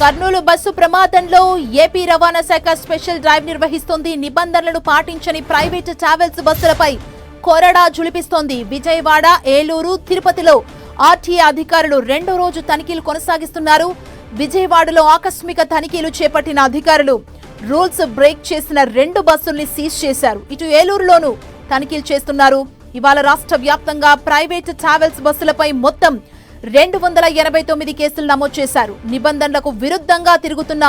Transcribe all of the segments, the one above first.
Kurnool bus ప్రమాదంలో AP రవాణా శాఖ స్పెషల్ డ్రైవ్ నిర్వహిస్తోంది. నిబంధనలను పాటించని ప్రైవేటు ట్రావెల్స్ బస్సులపై కొరడా జులిపిస్తోంది విజయవాడ ఏలూరు తిరుపతిలో ఆర్టీఏ అధికారులు రెండో రోజు తనిఖీలు కొనసాగిస్తున్నారు. విజయవాడలో ఆకస్మిక తనిఖీలు చేపట్టిన అధికారులు రూల్స్ బ్రేక్ చేసిన రెండు బస్సుల్ని సీజ్ చేశారు. ఇటు ఏలూరులోనూ తనిఖీలు చేస్తున్నారు. ఇవాళ రాష్ట్ర వ్యాప్తంగా ప్రైవేటు ట్రావెల్స్ బస్సులపై మొత్తం రెండు వందల ఎనభై తొమ్మిది కేసులు నమోదు చేశారు. నిబంధనలకు విరుద్ధంగా తిరుగుతున్న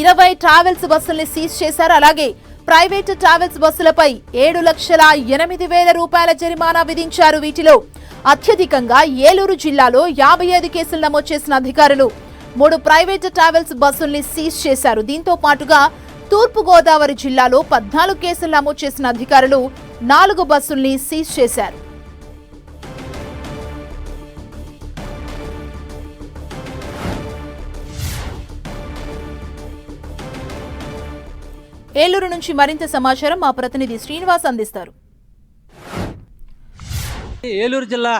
ఇరవై ట్రావెల్స్ బస్సుల్ని సీజ్ చేశారు. అలాగే ప్రైవేటు ట్రావెల్స్ బస్సులపై ఏడు లక్షల ఎనిమిది వేల రూపాయల జరిమానా విధించారు. వీటిలో అత్యధికంగా ఏలూరు జిల్లాలో యాభై ఐదు కేసులు నమోదు చేసిన అధికారులు మూడు ప్రైవేటు ట్రావెల్స్ బస్సుల్ని సీజ్ చేశారు. దీంతో పాటుగా తూర్పు గోదావరి జిల్లాలో పద్నాలుగు కేసులు నమోదు చేసిన అధికారులు నాలుగు బస్సుల్ని సీజ్ చేశారు. ఏలూరు నుంచి మరింత సమాచారం మా ప్రతినిధి శ్రీనివాస్ అందిస్తారు. ఏలూరు జిల్లా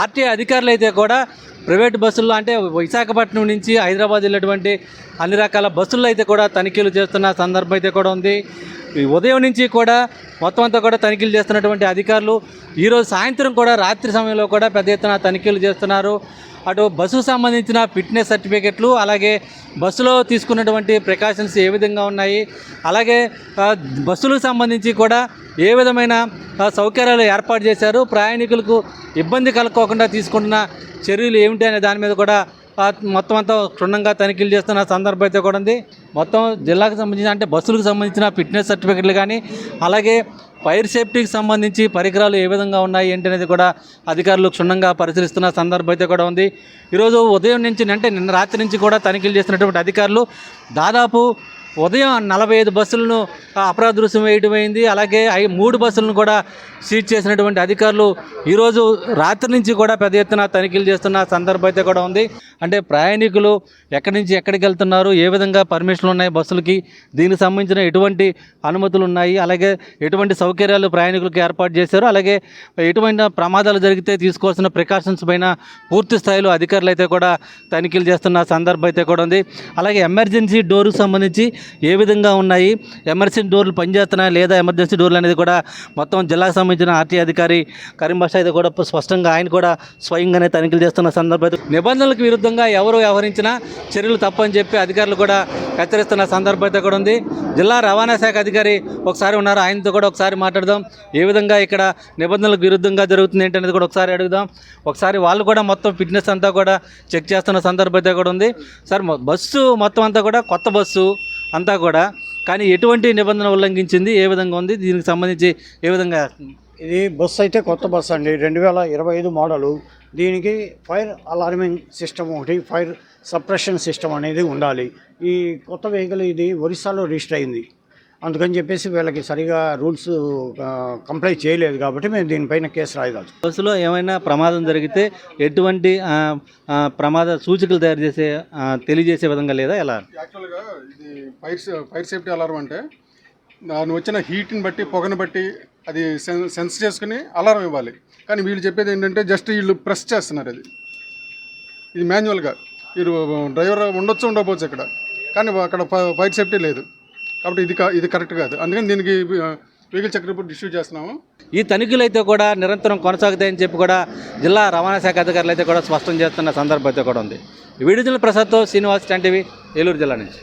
ఆర్టీఐ అధికారులు అయితే కూడా ప్రైవేట్ బస్సుల్లో అంటే విశాఖపట్నం నుంచి హైదరాబాద్ వెళ్ళేటువంటి అన్ని రకాల బస్సుల్లో అయితే కూడా తనిఖీలు చేస్తున్న సందర్భం అయితే కూడా ఉంది. ఉదయం నుంచి కూడా మొత్తం అంతా కూడా తనిఖీలు చేస్తున్నటువంటి అధికారులు ఈరోజు సాయంత్రం కూడా రాత్రి సమయంలో కూడా పెద్ద ఎత్తున తనిఖీలు చేస్తున్నారు. అటు బస్సుకు సంబంధించిన ఫిట్నెస్ సర్టిఫికెట్లు అలాగే బస్సులో తీసుకున్నటువంటి ప్రికాషన్స్ ఏ విధంగా ఉన్నాయి అలాగే బస్సులకు సంబంధించి కూడా ఏ విధమైన సౌకర్యాలు ఏర్పాటు చేశారు ప్రయాణికులకు ఇబ్బంది కలగకోకుండా తీసుకుంటున్న చర్యలు ఏమిటి అనే దాని మీద కూడా మొత్తం అంతా క్షుణ్ణంగా తనిఖీలు చేస్తున్న సందర్భం అయితే కూడా ఉంది. మొత్తం జిల్లాకు సంబంధించిన అంటే బస్సులకు సంబంధించిన ఫిట్నెస్ సర్టిఫికెట్లు కానీ అలాగే ఫైర్ సేఫ్టీకి సంబంధించి పరికరాలు ఏ విధంగా ఉన్నాయి ఏంటి అనేది కూడా అధికారులు క్షుణ్ణంగా పరిశీలిస్తున్న సందర్భం అయితే కూడా ఉంది. ఈరోజు ఉదయం నుంచి అంటే నిన్న రాత్రి నుంచి కూడా తనిఖీలు చేస్తున్నటువంటి అధికారులు దాదాపు ఉదయం నలభై ఐదు బస్సులను అపరాధ రుసుము వేయడం అలాగే ఐ మూడు బస్సులను కూడా సీజ్ చేసినటువంటి అధికారులు ఈరోజు రాత్రి నుంచి కూడా పెద్ద ఎత్తున తనిఖీలు చేస్తున్న సందర్భం అయితే కూడా ఉంది. అంటే ప్రయాణికులు ఎక్కడి నుంచి ఎక్కడికి వెళ్తున్నారు ఏ విధంగా పర్మిషన్లు ఉన్నాయి బస్సులకి దీనికి సంబంధించిన ఎటువంటి అనుమతులు ఉన్నాయి అలాగే ఎటువంటి సౌకర్యాలు ప్రయాణికులకు ఏర్పాటు చేశారు అలాగే ఎటువంటి ప్రమాదాలు జరిగితే తీసుకోవాల్సిన ప్రికాషన్స్ పైన పూర్తి స్థాయిలో అధికారులు అయితే కూడా తనిఖీలు చేస్తున్న సందర్భం అయితే కూడా ఉంది. అలాగే ఎమర్జెన్సీ డోర్కు సంబంధించి ఏ విధంగా ఉన్నాయి? ఎమర్జెన్సీ డోర్లు పనిచేస్తున్నాయి లేదా? ఎమర్జెన్సీ డోర్లు అనేది కూడా మొత్తం జిల్లాకు సంబంధించిన ఆర్టీ అధికారి కరీం బాషా అయితే కూడా స్పష్టంగా ఆయన కూడా స్వయంగానే తనిఖీలు చేస్తున్న సందర్భంలో నిబంధనలకు విరుద్ధంగా ఎవరు వ్యవహరించినా చర్యలు తప్పని చెప్పి అధికారులు కూడా హెచ్చరిస్తున్న సందర్భం అయితే కూడా ఉంది. జిల్లా రవాణా శాఖ అధికారి ఒకసారి ఉన్నారు. ఆయనతో కూడా ఒకసారి మాట్లాడదాం. ఏ విధంగా ఇక్కడ నిబంధనలకు విరుద్ధంగా జరుగుతుంది ఏంటనేది కూడా ఒకసారి అడుగుదాం. ఒకసారి వాళ్ళు కూడా మొత్తం ఫిట్నెస్ అంతా కూడా చెక్ చేస్తున్న సందర్భం అయితే కూడా ఉంది. సార్ బస్సు మొత్తం అంతా కూడా కొత్త బస్సు అంతా కూడా. కానీ ఎటువంటి నిబంధన ఉల్లంఘించింది? ఏ విధంగా ఉంది? దీనికి సంబంధించి ఏ విధంగా? ఇది బస్సు అయితే కొత్త బస్సు అండి. రెండు వేల ఇరవై ఐదు మోడలు. దీనికి ఫైర్ అలార్మింగ్ సిస్టమ్ ఒకటి ఫైర్ సప్రెషన్ సిస్టమ్ అనేది ఉండాలి. ఈ కొత్త వెహికల్ ఇది ఒరిస్సాలో రిజిస్టర్ అయింది. అందుకని చెప్పేసి వీళ్ళకి సరిగా రూల్స్ కంప్లై చేయలేదు కాబట్టి మేము దీనిపైన కేసు రాయదాల్చు బస్సులో ఏమైనా ప్రమాదం జరిగితే ఎటువంటి ప్రమాద సూచికలు తయారు చేసే తెలియజేసే విధంగా లేదా ఎలా? యాక్చువల్గా ఇది ఫైర్ ఫైర్ సేఫ్టీ అలారం అంటే దాని వచ్చిన హీట్ని బట్టి పొగను బట్టి అది సెన్ సెన్స్ చేసుకుని అలారం ఇవ్వాలి. కానీ వీళ్ళు చెప్పేది ఏంటంటే జస్ట్ వీళ్ళు ప్రెస్ చేస్తున్నారు అది. ఇది మాన్యువల్గా. మీరు డ్రైవర్ ఉండొచ్చు ఉండకపోవచ్చు ఇక్కడ. కానీ అక్కడ ఫ- ఫైర్ సేఫ్టీ లేదు. కాబట్టి ఇది ఇది కరెక్ట్ కాదు. అందుకని దీనికి వెహికల్ చక్ర రిపోర్ట్ ఇష్యూ చేస్తున్నాము. ఈ తనిఖీలు అయితే కూడా నిరంతరం కొనసాగుతాయని చెప్పి కూడా జిల్లా రవాణా శాఖ అధికారులు అయితే కూడా స్పష్టం చేస్తున్న సందర్భం అయితే కూడా ఉంది. ఈ ప్రసాద్తో శ్రీనివాస్ టీవీ ఏలూరు జిల్లా నుంచి.